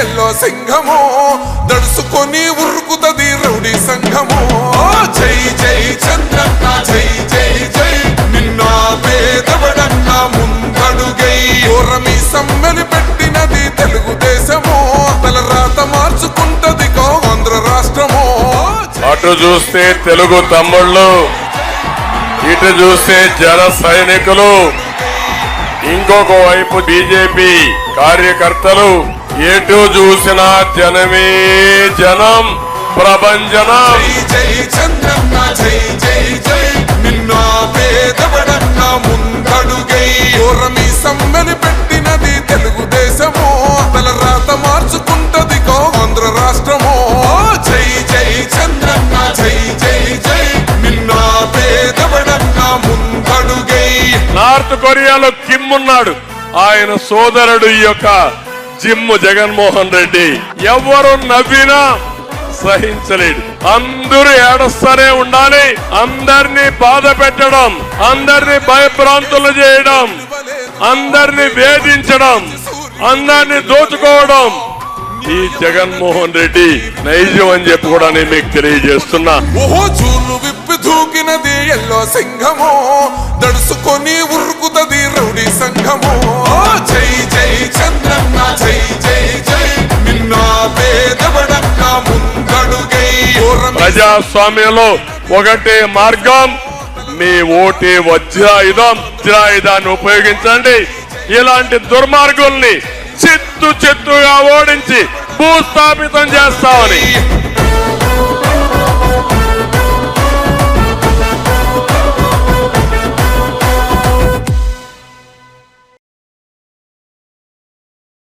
Yellow సింహము దడుసుకొని ఉరుకుతది rowdy సంఘము. జై జై చంద్రన్న జై జై జై నిన్న పేదవడన్న ముందడుగై. ఓరమి సమ్మెలి పెట్టినది తెలుగుదేశము తల రాత మార్చుకుంటది గో ఆంధ్ర రాష్ట్రము. అటు చూస్తే తెలుగు తమ్ముళ్ళు ఇటు చూస్తే జన సైనికులు ఇంకొక వైపు బీజేపీ కార్యకర్తలు. ఎటు చూసినా జనమే జనం ప్రభంజనం. జై చంద్రన్న జై జై జై. నిన్న పేదవడన్న ముందడుగై ఓరమి సమ్మెని పెట్టినది తెలుగుదేశము. తల రాత మార్చుకుంటది గో ఆంధ్ర రాష్ట్రము. జై జై చంద్రన్న జై జై జై. నిన్న పేదవడన్న ముందడుగై. నార్త్ కొరియాలో కిమ్ ఉన్నాడు ఆయన సోదరుడు ఈ యొక్క జిమ్ జగన్మోహన్ రెడ్డి ఎవరు నవ్వినా సహించలేడు. అందరూ ఏడస్తూనే ఉండాలి. అందరినీ బాధ పెట్టడం అందరినీ భయభ్రాంతులు చేయడం అందరినీ వేధించడం అందరినీ దోచుకోవడం ఈ జగన్మోహన్ రెడ్డి నైజం అని చెప్పి కూడా నేను మీకు తెలియజేస్తున్నా. ఓహో చూలు విప్పి దూకినది ఎల్లో సింహము. ప్రజాస్వామ్యంలో ఒకటే మార్గం మీ ఓటే వజ్రాయుధం. వజ్రాయుధాన్ని ఉపయోగించండి. ఇలాంటి దుర్మార్గుల్ని చిత్తు చిత్తుగా ఓడించి భూస్థాపితం చేస్తామని.